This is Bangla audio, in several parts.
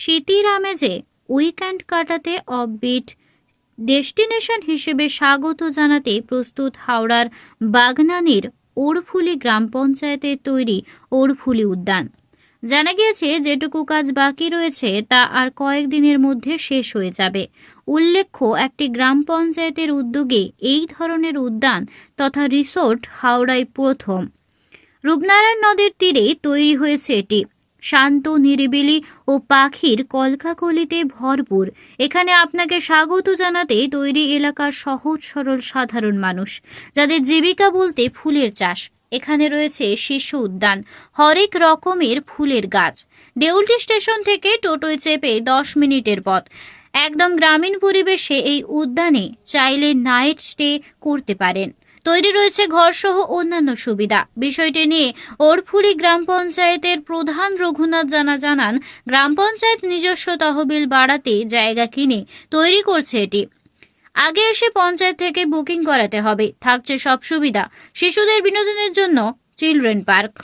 শীতির আমেজে উইকেন্ড কাটাতে অফবিট ডেস্টিনেশন হিসেবে স্বাগত জানাতে প্রস্তুত হাওড়ার বাগনানির ওড়ফুলি গ্রাম পঞ্চায়েতের তৈরি ওড়ফুলি উদ্যান। জানা গিয়েছে, যেটুকু কাজ বাকি রয়েছে, তা আর কয়েকদিনের মধ্যে শেষ হয়ে যাবে। উল্লেখ্য, একটি গ্রাম পঞ্চায়েতের উদ্যোগে এই ধরনের উদ্যান তথা রিসোর্ট হাওড়ায় প্রথম। রূপনারায়ণ নদীর তীরে তৈরি হয়েছে এটি। শান্ত, নিরিবিলি ও পাখির কলকাকলিতে ভরপুর। এখানে আপনাকে স্বাগত জানাতে তৈরি এলাকার সহজ, সরল, সাধারণ মানুষ, যাদের জীবিকা বলতে ফুলের চাষ। এখানে রয়েছে শিশু উদ্যান, হরেক রকমের ফুলের গাছ। দেউলটি স্টেশন থেকে টোটোয় চেপে দশ মিনিটের পথ। একদম গ্রামীণ পরিবেশে এই উদ্যানে চাইলে নাইট স্টে করতে পারেন। তৈরি রয়েছে ঘরসহ অন্যান্য সুবিধা। বিষয়টি নিয়ে ওরফুলি গ্রাম পঞ্চায়েতের প্রধান রঘুনাথ জানা জানান, গ্রাম পঞ্চায়েত নিজস্ব তহবিল বাড়াতে জায়গা কিনে তৈরি করছে এটি। আগে এসে পঞ্চায়েত থেকে বুকিং করাতে হবে, থাকছে সব সুবিধা। শিশুদের বিনোদনের জন্য চিলড্রেন পার্ক।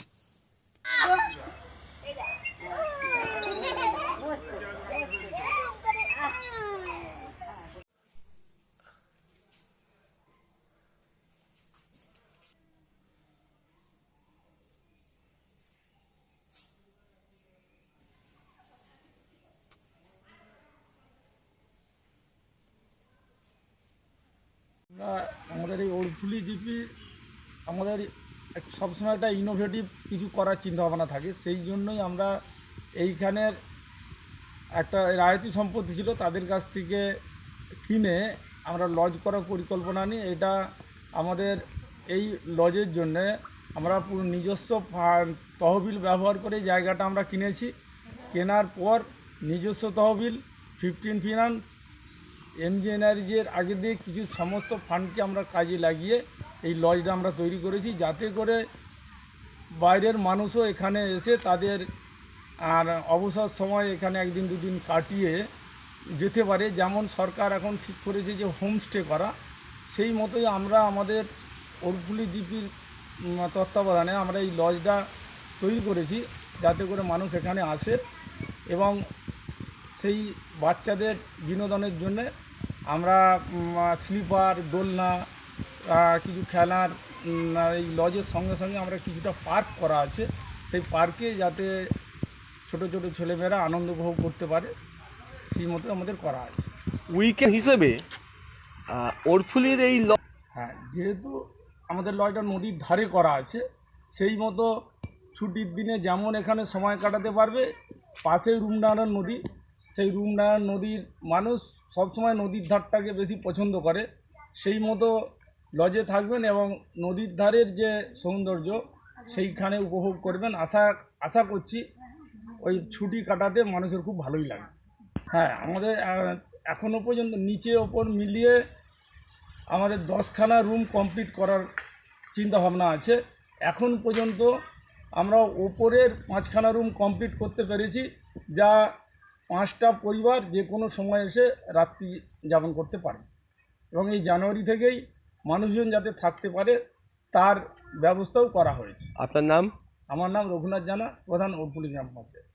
আমরা, আমাদের এই ওড়ফুলি জিপি আমাদের সবসময় একটা ইনোভেটিভ কিছু করার চিন্তাভাবনা থাকে। সেই জন্যই আমরা এইখানের একটা রায়তি সম্পত্তি ছিল, তাদের কাছ থেকে কিনে আমরা লজ করার পরিকল্পনা নিই এটা আমাদের এই লজের জন্যে আমরা পুরো নিজস্ব তহবিল ব্যবহার করে জায়গাটা আমরা কিনেছি। কেনার পর নিজস্ব তহবিল ফিফটিন ফিনান্স এমজি এনার্জির আগে দিয়ে কিছু সমস্ত ফান্ডকে আমরা কাজে লাগিয়ে এই লজটা আমরা তৈরি করেছি, যাতে করে বাইরের মানুষও এখানে এসে তাদের আর অবসর সময় এখানে একদিন দুদিন কাটিয়ে যেতে পারে। যেমন সরকার এখন ঠিক করেছে যে হোমস্টে করা, সেই মতোই আমরা আমাদের ওরফুলি জিপির তত্ত্বাবধানে আমরা এই লজটা তৈরি করেছি, যাতে করে মানুষ এখানে আসে এবং সেই বাচ্চাদের বিনোদনের জন্য আমরা স্লিপার দোলনা কিছু খেলার এই লজের সঙ্গে সঙ্গে আমরা কিছুটা পার্ক করা আছে। সেই পার্কে যাতে ছোট ছোট ছেলেমেয়েরা আনন্দ উপভোগ করতে পারে সেই মতো আমাদের করা আছে। উইকেন্ড হিসেবে ওরফুলির এই ল- হ্যাঁ যেহেতু আমাদের লজটা নদীর ধারে করা আছে সেই মতো ছুটির দিনে যেমন এখানে সময় কাটাতে পারবে পাশে রুমনারায়ণ নদী সেই রুমনারায়ণ নদীর, মানুষ সবসময় নদীর ধারটাকে বেশি পছন্দ করে। সেই মতো লজে থাকবেন এবং নদীর ধারের যে সৌন্দর্য, সেইখানে উপভোগ করবেন। আশা আশা করছি ওই ছুটি কাটাতে মানুষের খুব ভালোই লাগে। হ্যাঁ আমাদের এখনও পর্যন্ত নিচে ওপর মিলিয়ে আমাদের দশখানা রুম কমপ্লিট করার চিন্তা ভাবনা আছে। এখন পর্যন্ত আমরা ওপরের পাঁচখানা রুম কমপ্লিট করতে পেরেছি, যা পাঁচটা পরিবার যে কোনো সময় এসে রাত্রি যাপন করতে পারে। এবং এই জানুয়ারি থেকেই মানুষজন যাতে থাকতে পারে তার ব্যবস্থাও করা হয়েছে। আপনার নাম? আমার নাম রঘুনাথ জানা প্রধান ওরপুলি গ্রাম পঞ্চায়েত।